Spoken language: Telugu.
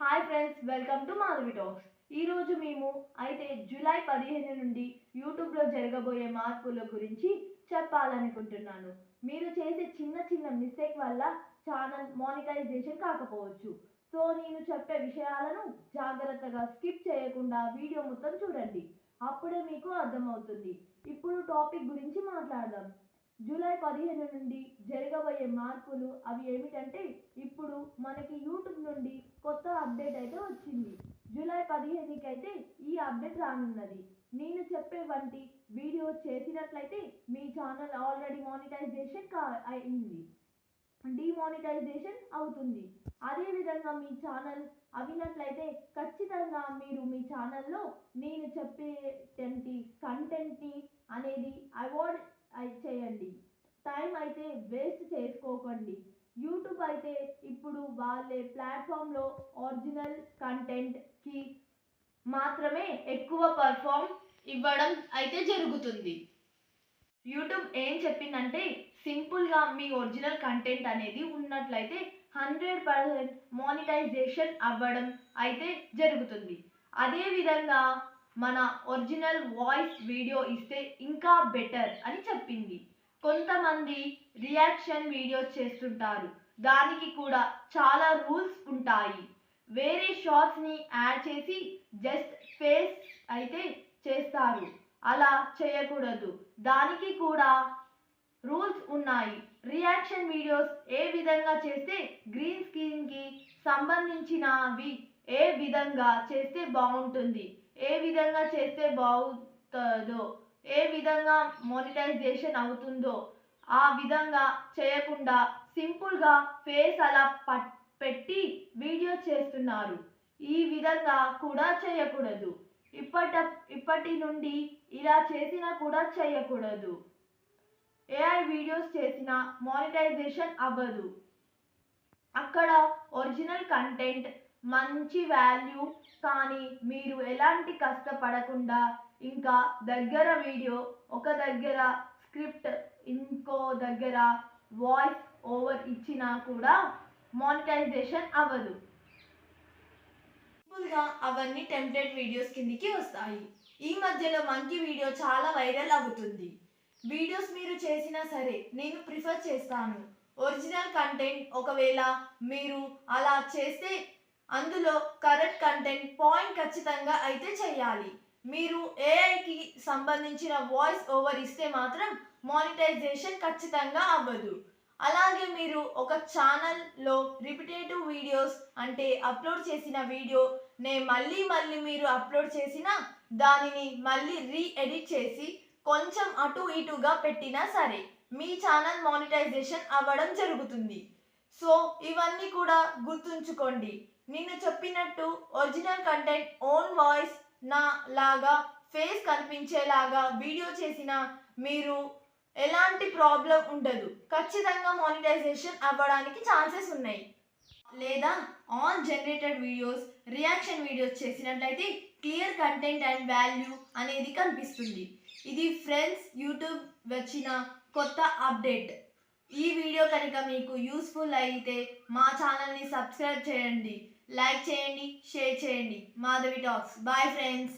Hi friends welcome to Madhavi talks ఈరోజు మేము అయితే జూలై పదిహేను నుండి యూట్యూబ్లో జరగబోయే మార్పుల గురించి చెప్పాలనుకుంటున్నాను. మీరు చేసే చిన్న చిన్న మిస్టేక్ వల్ల ఛానల్ మానిటైజేషన్ కాకపోవచ్చు. సో నేను చెప్పే విషయాలను జాగ్రత్తగా స్కిప్ చేయకుండా వీడియో మొత్తం చూడండి. అప్పుడే మీకు అర్థమవుతుంది. ఇప్పుడు టాపిక్ గురించి మాట్లాడదాం. జూలై పదిహేను నుండి జరగబోయే మార్పులు అవి ఏమిటంటే ఇప్పుడు మనకి యూట్యూబ్ నుండి కొత్త అప్డేట్ అయితే వచ్చింది. జూలై పదిహేనుకైతే ఈ అప్డేట్ రానున్నది. నేను చెప్పే వంటి వీడియో చేసినట్లయితే మీ ఛానల్ ఆల్రెడీ మానిటైజేషన్ కా అయింది. డిమానిటైజేషన్ అవుతుంది. అదేవిధంగా మీ ఛానల్ అవినట్లయితే ఖచ్చితంగా మీరు మీ ఛానల్లో నేను చెప్పేటంటి కంటెంట్ని అనేది అవాయిడ్ చేయండి టైం అయితే వేస్ట్ చేసుకోకండి యూట్యూబ్ అయితే ఇప్పుడు వాళ్ళే ప్లాట్ఫామ్లో ఒరిజినల్ కంటెంట్కి మాత్రమే ఎక్కువ పర్ఫామ్ ఇవ్వడం అయితే జరుగుతుంది. యూట్యూబ్ ఏం చెప్పిందంటే సింపుల్గా మీ ఒరిజినల్ కంటెంట్ అనేది ఉన్నట్లయితే హండ్రెడ్ పర్సెంట్ మానిటైజేషన్ అవ్వడం అయితే జరుగుతుంది. అదేవిధంగా మన ఒరిజినల్ వాయిస్ వీడియో ఇస్తే ఇంకా బెటర్ అని చెప్పింది. కొంతమంది రియాక్షన్ వీడియోస్ చేస్తుంటారు. దానికి కూడా చాలా రూల్స్ ఉంటాయి. వేరే షార్ట్స్ని యాడ్ చేసి జస్ట్ ఫేస్ అయితే చేస్తారు. అలా చేయకూడదు. దానికి కూడా రూల్స్ ఉన్నాయి. రియాక్షన్ వీడియోస్ ఏ విధంగా చేస్తే గ్రీన్ స్క్రీన్కి సంబంధించినవి ఏ విధంగా చేస్తే బాగుంటుంది? ఏ విధంగా చేస్తే బాగుంటుందో ఏ విధంగా మానిటైజేషన్ అవుతుందో ఆ విధంగా చేయకుండా సింపుల్గా ఫేస్ అలా పట్ పెట్టి వీడియో చేస్తున్నారు. ఈ విధంగా కూడా చేయకూడదు. ఇప్పట ఇప్పటి నుండి ఇలా చేసినా కూడా చేయకూడదు. ఏఐ వీడియోస్ చేసిన మానిటైజేషన్ అవ్వదు. అక్కడ ఒరిజినల్ కంటెంట్ మంచి వాల్యూ కానీ మీరు ఎలాంటి కష్టపడకుండా ఇంకా దగ్గర వీడియో ఒక దగ్గర స్క్రిప్ట్ ఇంకో దగ్గర వాయిస్ ఓవర్ ఇచ్చినా కూడా మానిటైజేషన్ అవ్వదు. సింపుల్గా అవన్నీ టెంప్లెట్ వీడియోస్ కిందికి వస్తాయి. ఈ మధ్యలో మంకీ వీడియో చాలా వైరల్ అవుతుంది. వీడియోస్ మీరు చేసినా సరే నేను ప్రిఫర్ చేస్తాను. ఒరిజినల్ కంటెంట్ ఒకవేళ మీరు అలా చేస్తే అందులో కరెక్ట్ కంటెంట్ పాయింట్ ఖచ్చితంగా అయితే చేయాలి. మీరు ఏఐకి సంబంధించిన వాయిస్ ఓవర్ ఇస్తే మాత్రం మానిటైజేషన్ ఖచ్చితంగా అవ్వదు. అలాగే మీరు ఒక ఛానల్లో రిపిటేటివ్ వీడియోస్ అంటే అప్లోడ్ చేసిన వీడియో నే మళ్ళీ మళ్ళీ మీరు అప్లోడ్ చేసిన దానిని మళ్ళీ రీ ఎడిట్ చేసి కొంచెం అటు ఇటుగా పెట్టినా సరే మీ ఛానల్ మానిటైజేషన్ అవ్వడం జరుగుతుంది. సో ఇవన్నీ కూడా గుర్తుంచుకోండి. నేను చెప్పినట్టు ఒరిజినల్ కంటెంట్ ఓన్ వాయిస్ నా లాగా ఫేస్ కనిపించేలాగా వీడియో చేసిన మీరు ఎలాంటి ప్రాబ్లం ఉండదు. ఖచ్చితంగా మానిటైజేషన్ అవ్వడానికి ఛాన్సెస్ ఉన్నాయి. లేదా on generated videos reaction videos చేసినట్లయితే క్లియర్ కంటెంట్ అండ్ వాల్యూ అనేది కనిపిస్తుంది. ఇది ఫ్రెండ్స్ యూట్యూబ్ వచ్చిన కొత్త అప్డేట్ ఈ వీడియో కనుక మీకు యూస్ఫుల్ అయితే మా ఛానల్ని సబ్స్క్రైబ్ చేయండి. లైక్ చేయండి షేర్ చేయండి. Madhavi talks bye friends